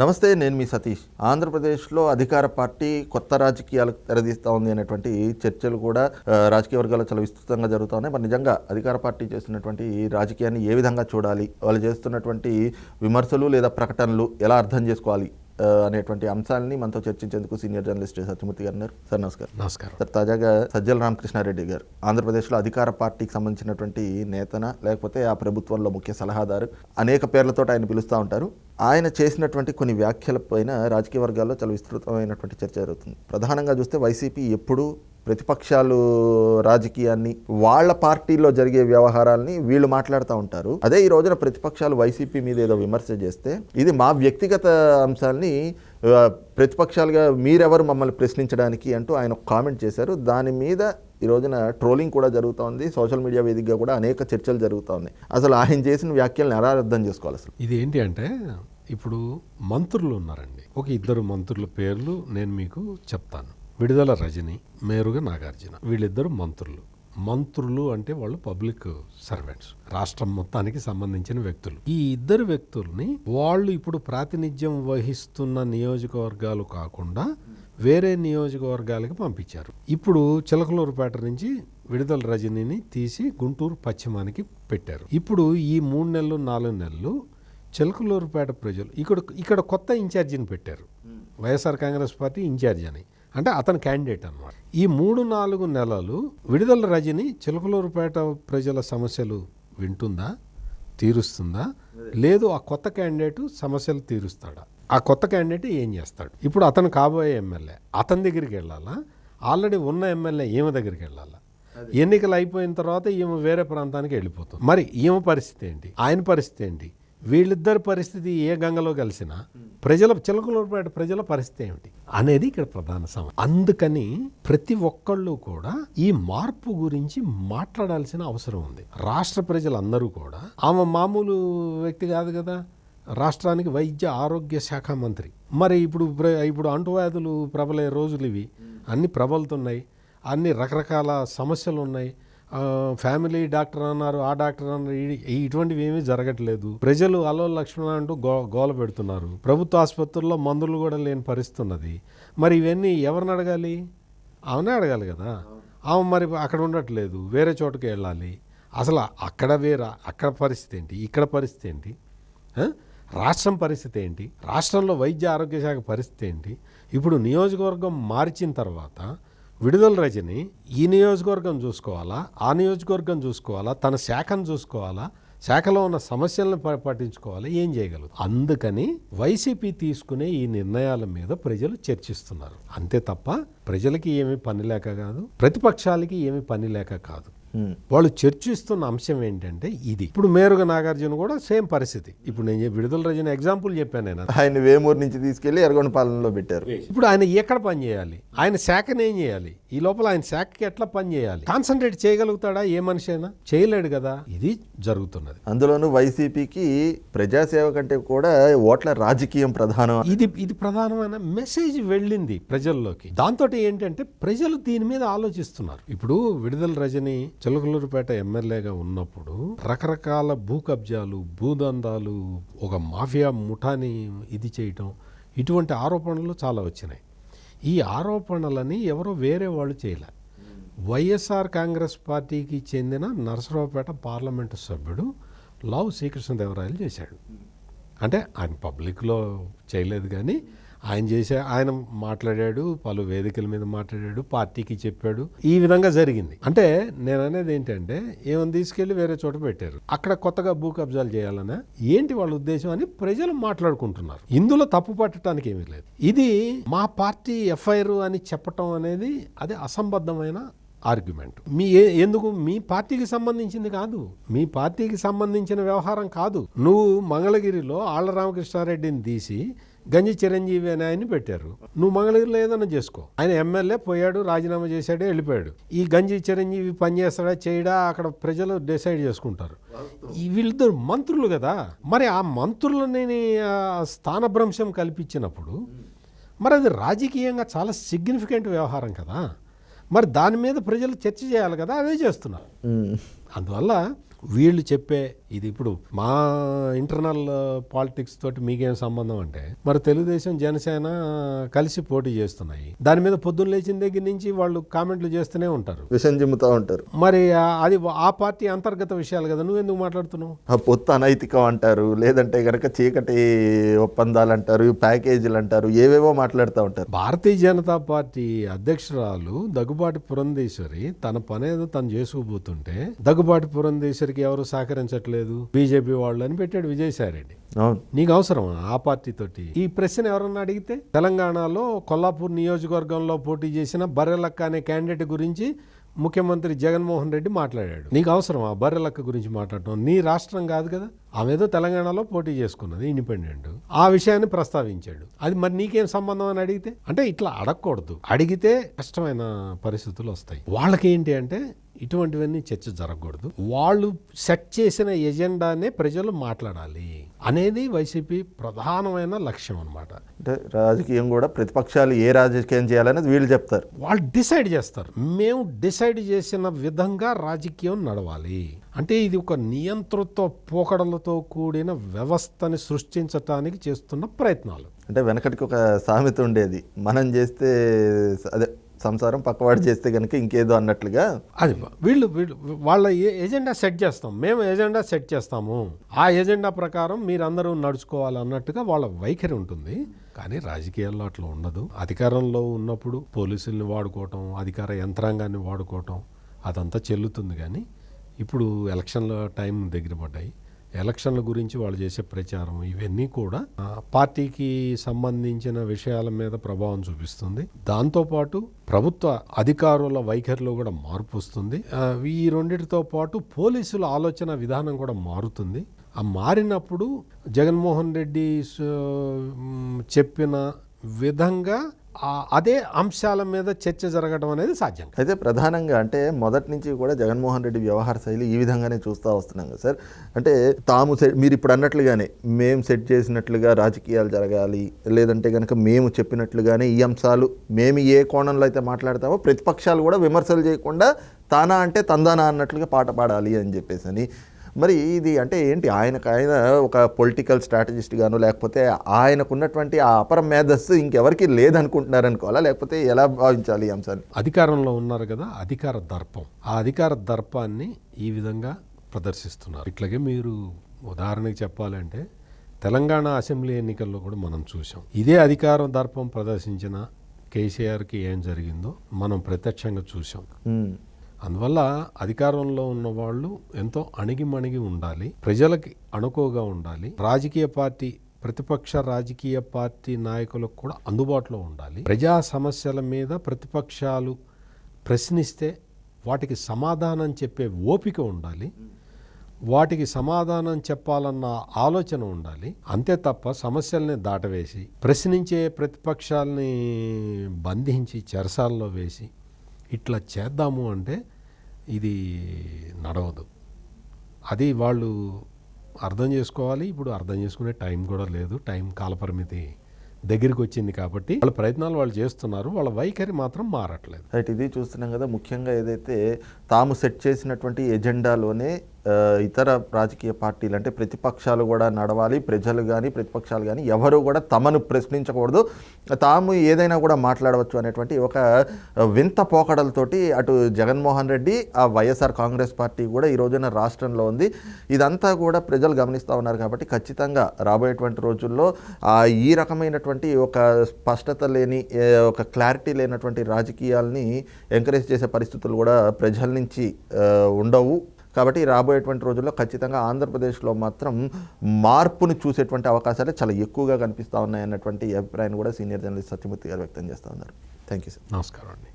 నమస్తే నేను మీ సతీష్. ఆంధ్రప్రదేశ్లో అధికార పార్టీ కొత్త రాజకీయాలకు తెరదీస్తూ ఉంది అనేటువంటి చర్చలు కూడా రాజకీయ వర్గాల్లో చాలా విస్తృతంగా జరుగుతూ ఉన్నాయి మరి నిజంగా అధికార పార్టీ చేస్తున్నటువంటి రాజకీయాన్ని ఏ విధంగా చూడాలి? వాళ్ళు చేస్తున్నటువంటి విమర్శలు లేదా ప్రకటనలు ఎలా అర్థం చేసుకోవాలి? అనేటువంటి అంశాలని మనతో చర్చించేందుకు సీనియర్ జర్నలిస్ట్ సత్యమూర్తి గారు ఉన్నారు. సార్ నమస్కారం. నమస్కారం. సార్ తాజాగా సజ్జల రామకృష్ణారెడ్డి గారు ఆంధ్రప్రదేశ్లో అధికార పార్టీకి సంబంధించినటువంటి నేతన లేకపోతే ఆ ప్రభుత్వంలో ముఖ్య సలహాదారు అనేక పేర్లతో ఆయన పిలుస్తూ ఉంటారు. ఆయన చేసినటువంటి కొన్ని వ్యాఖ్యల పైన రాజకీయ వర్గాల్లో చాలా విస్తృతమైనటువంటి చర్చ జరుగుతుంది. ప్రధానంగా చూస్తే వైసీపీ ఎప్పుడూ ప్రతిపక్షాలు రాజకీయాన్ని వాళ్ళ పార్టీలో జరిగే వ్యవహారాల్ని వీళ్ళు మాట్లాడుతూ ఉంటారు. అదే ఈ రోజున ప్రతిపక్షాలు వైసీపీ మీద ఏదో విమర్శ చేస్తే ఇది మా వ్యక్తిగత అంశాల్ని ప్రతిపక్షాలుగా మీరెవరు మమ్మల్ని ప్రశ్నించడానికి అంటూ ఆయన ఒక కామెంట్ చేశారు. దాని మీద ఈ రోజున ట్రోలింగ్ కూడా జరుగుతోంది. సోషల్ మీడియా వేదికగా కూడా అనేక చర్చలు జరుగుతూ ఉన్నాయి అసలు ఆయన చేసిన వ్యాఖ్యలను ఎలా అర్థం చేసుకోవాలి అసలు? ఇది ఏంటి అంటే ఇప్పుడు మంత్రులు ఉన్నారండి. ఒక ఇద్దరు మంత్రుల పేర్లు నేను మీకు చెప్తాను. విడుదల రజని మేరుగా నాగార్జున. వీళ్ళిద్దరు మంత్రులు. మంత్రులు అంటే వాళ్ళు పబ్లిక్ సర్వెంట్స్ రాష్ట్రం మొత్తానికి సంబంధించిన వ్యక్తులు. ఈ ఇద్దరు వ్యక్తుల్ని వాళ్ళు ఇప్పుడు ప్రాతినిధ్యం వహిస్తున్న నియోజకవర్గాలు కాకుండా వేరే నియోజకవర్గాలకు పంపించారు. ఇప్పుడు చిలకలూరుపేట నుంచి విడుదల రజనీని తీసి గుంటూరు పశ్చిమానికి పెట్టారు. ఇప్పుడు ఈ మూడు నెలలు నాలుగు నెలలు చిలకలూరుపేట ప్రజలు ఇక్కడ ఇక్కడ కొత్త ఇన్ఛార్జిని పెట్టారు. వైఎస్ఆర్ కాంగ్రెస్ పార్టీ ఇన్ఛార్జ్ అని. అంటే అతను క్యాండిడేట్ అన్నమాట. ఈ మూడు నాలుగు నెలలు విడుదల రజని చిలకలూరుపేట ప్రజల సమస్యలు వింటుందా? తీరుస్తుందా? లేదు ఆ కొత్త క్యాండిడేట్ సమస్యలు తీరుస్తాడా? ఆ కొత్త క్యాండిడేట్ ఏం చేస్తాడు? ఇప్పుడు అతను కాబోయే ఎమ్మెల్యే అతని దగ్గరికి వెళ్ళాలా? ఆల్రెడీ ఉన్న ఎమ్మెల్యే ఈమె దగ్గరికి వెళ్ళాలా? ఎన్నికలు అయిపోయిన తర్వాత ఈమె వేరే ప్రాంతానికి వెళ్ళిపోతుంది. మరి ఈమె పరిస్థితి ఏంటి? ఆయన పరిస్థితి ఏంటి? వీళ్ళిద్దరి పరిస్థితి ఏ గంగలో కలిసినా ప్రజల చిలకలూరుపేట ప్రజల పరిస్థితి ఏమిటి అనేది ఇక్కడ ప్రధాన సమస్య. అందుకని ప్రతి ఒక్కళ్ళు కూడా ఈ మార్పు గురించి మాట్లాడాల్సిన అవసరం ఉంది. రాష్ట్ర ప్రజలందరూ కూడా ఆమె మామూలు వ్యక్తి కాదు కదా రాష్ట్రానికి వైద్య ఆరోగ్య శాఖ మంత్రి. మరి ఇప్పుడు ప్ర- ఇప్పుడు అంటువ్యాధులు ప్రబలే రోజులు ఇవి. అన్ని ప్రబలుతున్నాయి. అన్ని రకరకాల సమస్యలు ఉన్నాయి. ఫ్యామిలీ డాక్టర్ అన్నారు ఆ డాక్టర్ అన్నారు ఇటువంటివి ఏమీ జరగట్లేదు. ప్రజలు అలో లక్ష్మణ అంటూ గో గోల పెడుతున్నారు. ప్రభుత్వ ఆసుపత్రుల్లో మందులు కూడా లేని పరిస్థితి ఉన్నది మరి ఇవన్నీ ఎవరిని అడగాలి? ఆమెనే అడగాలి కదా. ఆమె మరి అక్కడ ఉండట్లేదు వేరే చోటుకి వెళ్ళాలి. అసలు అక్కడ వేరే అక్కడ పరిస్థితి ఏంటి? ఇక్కడ పరిస్థితి ఏంటి? రాష్ట్రం పరిస్థితి ఏంటి? రాష్ట్రంలో వైద్య ఆరోగ్య శాఖ పరిస్థితి ఏంటి? ఇప్పుడు నియోజకవర్గం మార్చిన తర్వాత విడుదల రజని ఈ నియోజకవర్గం చూసుకోవాలా? ఆ నియోజకవర్గం చూసుకోవాలా? తన శాఖను చూసుకోవాలా? శాఖలో ఉన్న సమస్యలను ప- పట్టించుకోవాలి? ఏం చేయగలదు? అందుకని వైసీపీ తీసుకునే ఈ నిర్ణయాల మీద ప్రజలు చర్చిస్తున్నారు. అంతే తప్ప ప్రజలకి ఏమీ పని లేక కాదు ప్రతిపక్షాలకి ఏమీ పని లేక కాదు. వాళ్ళు చర్చిస్తున్న అంశం ఏంటంటే ఇది. ఇప్పుడు మేరుగ నాగార్జున కూడా సేమ్ పరిస్థితి. ఇప్పుడు నేను విడుదల రజన ఎగ్జాంపుల్ చెప్పాను నేను. ఆయన వేమూరు నుంచి తీసుకెళ్ళి ఎర్రగొండ పాలనలో పెట్టారు. ఇప్పుడు ఆయన ఎక్కడ పని చేయాలి? ఆయన శాఖను ఏం చేయాలి? ఈ లోపల ఆయన శాఖకి ఎట్లా పని చేయాలి? కాన్సన్ట్రేట్ చేయగలుగుతాడా? ఏ మనిషి అయినా చేయలేడు కదా? ఇది జరుగుతున్నది. అందులోనూ వైసీపీకి ప్రజాసేవ కంటే కూడా ఓట్ల రాజకీయం ప్రధానం. ఇది ఇది ప్రధానమైన మెసేజ్ వెళ్ళింది ప్రజల్లోకి. దాంతో ఏంటంటే ప్రజలు దీని మీద ఆలోచిస్తున్నారు. ఇప్పుడు విడుదల రజని చిలకలూరుపేట ఎమ్మెల్యేగా ఉన్నప్పుడు రకరకాల భూ కబ్జాలు భూదందాలు ఒక మాఫియా ముఠాని ఇది చేయటం ఇటువంటి ఆరోపణలు చాలా వచ్చినాయి. ఈ ఆరోపణలని ఎవరో వేరే వాళ్ళు చేయలే. వైఎస్ఆర్ కాంగ్రెస్ పార్టీకి చెందిన నరసరావుపేట పార్లమెంటు సభ్యుడు లావు శ్రీకృష్ణదేవరాయలు చేశాడు. అంటే ఆయన పబ్లిక్లో చేయలేదు కానీ ఆయన చేసే ఆయన మాట్లాడాడు పలు వేదికల మీద మాట్లాడాడు పార్టీకి చెప్పాడు. ఈ విధంగా జరిగింది. అంటే నేను అనేది ఏంటంటే ఏమని తీసుకెళ్ళి వేరే చోట పెట్టారు. అక్కడ కొత్తగా భూ కబ్జాలు చేయాలనే ఏంటి వాళ్ళ ఉద్దేశం అని ప్రజలు మాట్లాడుకుంటున్నారు. ఇందులో తప్పు పట్టడానికి ఏమీ లేదు. ఇది మా పార్టీ ఎఫ్ఐఆర్ అని చెప్పటం అనేది అది అసంబద్ధమైన ఆర్గ్యుమెంట్. మీ ఎందుకు? మీ పార్టీకి సంబంధించింది కాదు. మీ పార్టీకి సంబంధించిన వ్యవహారం కాదు. నువ్వు మంగళగిరిలో ఆళ్ళ రామకృష్ణారెడ్డిని తీసి గంజి చిరంజీవి అనే ఆయన్ని పెట్టారు. నువ్వు మంగళగిరిలో ఏదైనా చేసుకో. ఆయన ఎమ్మెల్యే పోయాడు రాజీనామా చేశాడు వెళ్ళిపోయాడు. ఈ గంజి చిరంజీవి పని చేస్తాడా చేయడా అక్కడ ప్రజలు డిసైడ్ చేసుకుంటారు. వీళ్ళిద్దరు మంత్రులు కదా. మరి ఆ మంత్రులని స్థానభ్రంశం కల్పించినప్పుడు మరి అది రాజకీయంగా చాలా సిగ్నిఫికెంట్ వ్యవహారం కదా. మరి దాని మీద ప్రజలు చర్చ చేయాలి కదా అదే చేస్తున్నారు. అందువల్ల వీళ్ళు చెప్పే ఇది ఇప్పుడు మా ఇంటర్నల్ పాలిటిక్స్ తోటి మీకేం సంబంధం అంటే మరి తెలుగుదేశం జనసేన కలిసి పోటీ చేస్తున్నాయి. దాని మీద పొద్దున్న లేచిన దగ్గర నుంచి వాళ్ళు కామెంట్లు చేస్తూనే ఉంటారు. విషయం జిమ్ముతూ ఉంటారు. మరి అది ఆ పార్టీ అంతర్గత విషయాలు కదా నువ్వు ఎందుకు మాట్లాడుతున్నావు? ఆ పొత్తు అనైతికం అంటారు లేదంటే గనక చీకటి ఒప్పందాలు అంటారు ప్యాకేజీలు అంటారు ఏవేవో మాట్లాడుతూ ఉంటారు. భారతీయ జనతా పార్టీ అధ్యక్షురాలు దగ్గుబాటి పురంధేశ్వరి తన పనేదో తను చేసుకుపోతుంటే దగ్గుబాటి పురంధేశ్వరికి ఎవరు సహకరించట్లేదు. బీజేపీ వాళ్ళు అని పెట్టాడు విజయసాయిరెడ్డి. అవును. నీకు అవసరం ఆ పార్టీ తోటి ఈ ప్రశ్న ఎవరన్నా అడిగితే తెలంగాణలో కొల్లాపూర్ నియోజకవర్గంలో పోటీ చేసిన బర్రెలక్క అనే క్యాండిడేట్ గురించి ముఖ్యమంత్రి జగన్మోహన్ రెడ్డి మాట్లాడాడు. నీకు అవసరం ఆ బర్రెలక్క గురించి మాట్లాడటం? నీ రాష్ట్రం కాదు కదా. ఆమె ఏదో తెలంగాణలో పోటీ చేసుకున్నది ఇండిపెండెంట్ ఆ విషయాన్ని ప్రస్తావించాడు. అది మరి నీకేం సంబంధం అని అడిగితే? అంటే ఇట్లా అడగకూడదు. అడిగితే కష్టమైన పరిస్థితులు వస్తాయి. వాళ్ళకి ఏంటి అంటే ఇటువంటివన్నీ చర్చ జరగకూడదు. వాళ్ళు సెట్ చేసిన ఎజెండానే ప్రజలు మాట్లాడాలి అనేది వైసీపీ ప్రధానమైన లక్ష్యం అన్నమాట. అంటే రాజకీయం కూడా ప్రతిపక్షాలు ఏ రాజకీయం చేయాలనేది వీళ్ళు చెప్తారు. వాళ్ళు డిసైడ్ చేస్తారు. మేము డిసైడ్ చేసిన విధంగా రాజకీయం నడవాలి. అంటే ఇది ఒక నియంతృత్వ పోకడలతో కూడిన వ్యవస్థని సృష్టించటానికి చేస్తున్న ప్రయత్నాలు. అంటే వెనకటికి ఒక సామెత ఉండేది. మనం చేస్తే అదే సంసారం పక్కవాడు చేస్తే కనుక ఇంకేదో అన్నట్లుగా అది వీళ్ళు వీళ్ళు వాళ్ళ ఎజెండా సెట్ చేస్తాం. మేము ఎజెండా సెట్ చేస్తాము. ఆ ఎజెండా ప్రకారం మీరందరూ నడుచుకోవాలి అన్నట్టుగా వాళ్ళ వైఖరి ఉంటుంది. కానీ రాజకీయాల్లో అట్లా ఉండదు. అధికారంలో ఉన్నప్పుడు పోలీసుల్ని వాడుకోవటం అధికార యంత్రాంగాన్ని వాడుకోవటం అదంతా చెల్లుతుంది. కానీ ఇప్పుడు ఎలక్షన్ల టైం దగ్గర పడ్డాయి. ఎలక్షన్ల గురించి వాళ్ళు చేసే ప్రచారం ఇవన్నీ కూడా పార్టీకి సంబంధించిన విషయాల మీద ప్రభావం చూపిస్తుంది. దాంతోపాటు ప్రభుత్వ అధికారుల వైఖరిలో కూడా మార్పు వస్తుంది. ఈ రెండిటితో పాటు పోలీసుల ఆలోచన విధానం కూడా మారుతుంది. ఆ మారినప్పుడు జగన్మోహన్ రెడ్డి చెప్పిన విధంగా అదే అంశాల మీద చర్చ జరగడం అనేది సాధ్యం అయితే ప్రధానంగా అంటే మొదటి నుంచి కూడా జగన్మోహన్ రెడ్డి వ్యవహార శైలి ఈ విధంగానే చూస్తూ వస్తున్నాం కదా సార్. అంటే తాము సెట్ మీరు ఇప్పుడు అన్నట్లుగానే మేము సెట్ చేసినట్లుగా రాజకీయాలు జరగాలి లేదంటే కనుక మేము చెప్పినట్లుగానే ఈ అంశాలు మేము ఏ కోణంలో అయితే మాట్లాడతామో ప్రతిపక్షాలు కూడా విమర్శలు చేయకుండా తానా అంటే తందానా అన్నట్లుగా పాట పాడాలి అని చెప్పేసి అని మరి ఇది అంటే ఏంటి? ఆయనకు ఆయన ఒక పొలిటికల్ స్ట్రాటజిస్ట్ గాను లేకపోతే ఆయనకున్నటువంటి ఆ అపర మేధస్సు ఇంకెవరికి లేదనుకుంటున్నారు అనుకోవాలా? లేకపోతే ఎలా భావించాలి ఈ అంశాన్ని? అధికారంలో ఉన్నారు కదా అధికార దర్పం. ఆ అధికార దర్పాన్ని ఈ విధంగా ప్రదర్శిస్తున్నారు. ఇట్లాగే మీరు ఉదాహరణకి చెప్పాలంటే తెలంగాణ అసెంబ్లీ ఎన్నికల్లో కూడా మనం చూసాం ఇదే అధికారం దర్పం ప్రదర్శించిన కేసీఆర్కి ఏం జరిగిందో మనం ప్రత్యక్షంగా చూసాం. అందువల్ల అధికారంలో ఉన్న వాళ్ళు ఎంతో అణిగిమణిగి ఉండాలి. ప్రజలకి అణుకోగా ఉండాలి. రాజకీయ పార్టీ ప్రతిపక్ష రాజకీయ పార్టీ నాయకులకు కూడా అందుబాటులో ఉండాలి. ప్రజా సమస్యల మీద ప్రతిపక్షాలు ప్రశ్నిస్తే వాటికి సమాధానం చెప్పే ఓపిక ఉండాలి. వాటికి సమాధానం చెప్పాలన్న ఆలోచన ఉండాలి. అంతే తప్ప సమస్యల్ని దాటవేసి ప్రశ్నించే ప్రతిపక్షాలని బంధించి చెరసాల్లో వేసి ఇట్లా చేద్దాము అంటే ఇది నడవదు. అది వాళ్ళు అర్థం చేసుకోవాలి. ఇప్పుడు అర్థం చేసుకునే టైం కూడా లేదు. టైం కాలపరిమితి దగ్గరికి వచ్చింది కాబట్టి వాళ్ళ ప్రయత్నాలు వాళ్ళు చేస్తున్నారు. వాళ్ళ వైఖరి మాత్రం మారట్లేదు. రైట్ ఇది చూస్తున్నాం కదా. ముఖ్యంగా ఏదైతే తాము సెట్ చేసినటువంటి ఎజెండాలోనే ఇతర రాజకీయ పార్టీలు అంటే ప్రతిపక్షాలు కూడా నడవాలి ప్రజలు కానీ ప్రతిపక్షాలు కానీ ఎవరు కూడా తమను ప్రశ్నించకూడదు. తాము ఏదైనా కూడా మాట్లాడవచ్చు అనేటువంటి ఒక వింత పోకడలతోటి అటు జగన్మోహన్ రెడ్డి ఆ వైఎస్ఆర్ కాంగ్రెస్ పార్టీ కూడా ఈ రోజున రాష్ట్రంలో ఉంది. ఇదంతా కూడా ప్రజలు గమనిస్తూ ఉన్నారు కాబట్టి ఖచ్చితంగా రాబోయేటువంటి రోజుల్లో ఈ రకమైనటువంటి ఒక స్పష్టత లేని ఒక క్లారిటీ లేనటువంటి రాజకీయాల్ని ఎంకరేజ్ చేసే పరిస్థితులు కూడా ప్రజల నుంచి ఉండవు. కాబట్టి రాబోయేటువంటి రోజుల్లో ఖచ్చితంగా ఆంధ్రప్రదేశ్లో మాత్రం మార్పును చూసేటువంటి అవకాశాలు చాలా ఎక్కువగా కనిపిస్తూ ఉన్నాయన్నటువంటి అభిప్రాయాన్ని కూడా సీనియర్ జర్నలిస్ట్ సత్యమూర్తి గారు వ్యక్తం చేస్తూ ఉన్నారు. Thank you sir. నమస్కారం అండి.